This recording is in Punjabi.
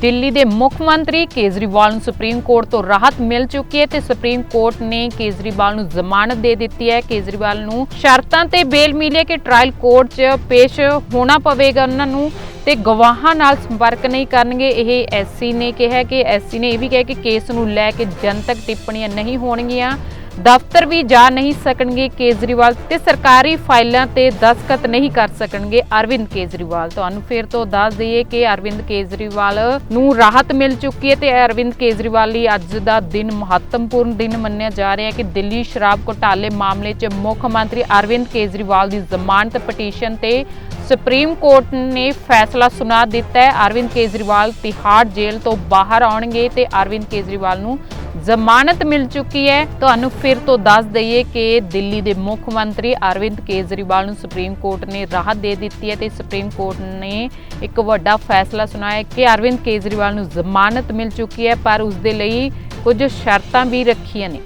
ਦਿੱਲੀ ਦੇ ਮੁੱਖ ਮੰਤਰੀ ਕੇਜਰੀਵਾਲ ਨੂੰ ਸੁਪਰੀਮ ਕੋਰਟ ਤੋਂ ਰਾਹਤ ਮਿਲ ਚੁੱਕੀ ਹੈ ਤੇ ਸੁਪਰੀਮ ਕੋਰਟ ਨੇ ਕੇਜਰੀਵਾਲ ਨੂੰ ਜ਼ਮਾਨਤ ਦੇ ਦਿੱਤੀ ਹੈ। ਕੇਜਰੀਵਾਲ ਨੂੰ ਸ਼ਰਤਾਂ ਤੇ ਬੇਲ ਮਿਲੀ ਹੈ ਕਿ ਟ੍ਰਾਇਲ ਕੋਰਟ 'ਚ ਪੇਸ਼ ਹੋਣਾ ਪਵੇਗਾ ਉਹਨਾਂ ਨੂੰ ਤੇ ਗਵਾਹਾਂ ਨਾਲ ਸੰਪਰਕ ਨਹੀਂ ਕਰਨਗੇ। ਇਹ ਐਸਸੀ ਨੇ ਕਿਹਾ ਕਿ ਐਸਸੀ ਨੇ ਇਹ ਵੀ ਕਿਹਾ ਕਿ ਕੇਸ ਨੂੰ ਲੈ ਕੇ ਜਨਤਕ ਟਿੱਪਣੀਆਂ ਨਹੀਂ ਹੋਣਗੀਆਂ। ਦਫ਼ਤਰ ਵੀ ਜਾ ਨਹੀਂ ਸਕਣਗੇ ਕੇਜਰੀਵਾਲ ਤੇ ਸਰਕਾਰੀ ਫਾਈਲਾਂ ਤੇ ਦਸਖਤ ਨਹੀਂ ਕਰ ਸਕਣਗੇ ਅਰਵਿੰਦ ਕੇਜਰੀਵਾਲ। ਤੁਹਾਨੂੰ ਫਿਰ ਤੋਂ ਦੱਸ ਦਈਏ ਕਿ ਅਰਵਿੰਦ ਕੇਜਰੀਵਾਲ ਨੂੰ ਰਾਹਤ ਮਿਲ ਚੁੱਕੀ ਹੈ ਤੇ ਅਰਵਿੰਦ ਕੇਜਰੀਵਾਲ ਲਈ ਅੱਜ ਦਾ ਦਿਨ ਮਹੱਤਵਪੂਰਨ ਦਿਨ ਮੰਨਿਆ ਜਾ ਰਿਹਾ ਹੈ ਕਿ ਦਿੱਲੀ ਸ਼ਰਾਬ ਘੁਟਾਲੇ ਮਾਮਲੇ 'ਚ ਮੁੱਖ ਮੰਤਰੀ ਅਰਵਿੰਦ ਕੇਜਰੀਵਾਲ ਦੀ ਜ਼ਮਾਨਤ ਪਟੀਸ਼ਨ ਤੇ ਸੁਪਰੀਮ ਕੋਰਟ ਨੇ ਫੈਸਲਾ ਸੁਣਾ ਦਿੱਤਾ ਹੈ। ਅਰਵਿੰਦ ਕੇਜਰੀਵਾਲ ਤਿਹਾੜ ਜੇਲ੍ਹ ਤੋਂ ਬਾਹਰ ਆਉਣਗੇ ਤੇ ਅਰਵਿੰਦ ਕੇਜਰੀਵਾਲ ਨੂੰ ਜ਼ਮਾਨਤ ਮਿਲ ਚੁੱਕੀ ਹੈ। ਤੁਹਾਨੂੰ ਫਿਰ ਤੋਂ ਦੱਸ ਦਈਏ ਕਿ ਦਿੱਲੀ ਦੇ ਮੁੱਖ ਮੰਤਰੀ ਅਰਵਿੰਦ ਕੇਜਰੀਵਾਲ ਨੂੰ ਸੁਪਰੀਮ ਕੋਰਟ ਨੇ ਰਾਹਤ ਦੇ ਦਿੱਤੀ ਹੈ ਤੇ ਸੁਪਰੀਮ ਕੋਰਟ ਨੇ ਇੱਕ ਵੱਡਾ ਫੈਸਲਾ ਸੁਣਾਇਆ ਕਿ ਅਰਵਿੰਦ ਕੇਜਰੀਵਾਲ ਨੂੰ ਜ਼ਮਾਨਤ ਮਿਲ ਚੁੱਕੀ ਹੈ, ਪਰ ਉਸ ਦੇ ਲਈ ਕੁਝ ਸ਼ਰਤਾਂ ਵੀ ਰੱਖੀਆਂ ਨੇ।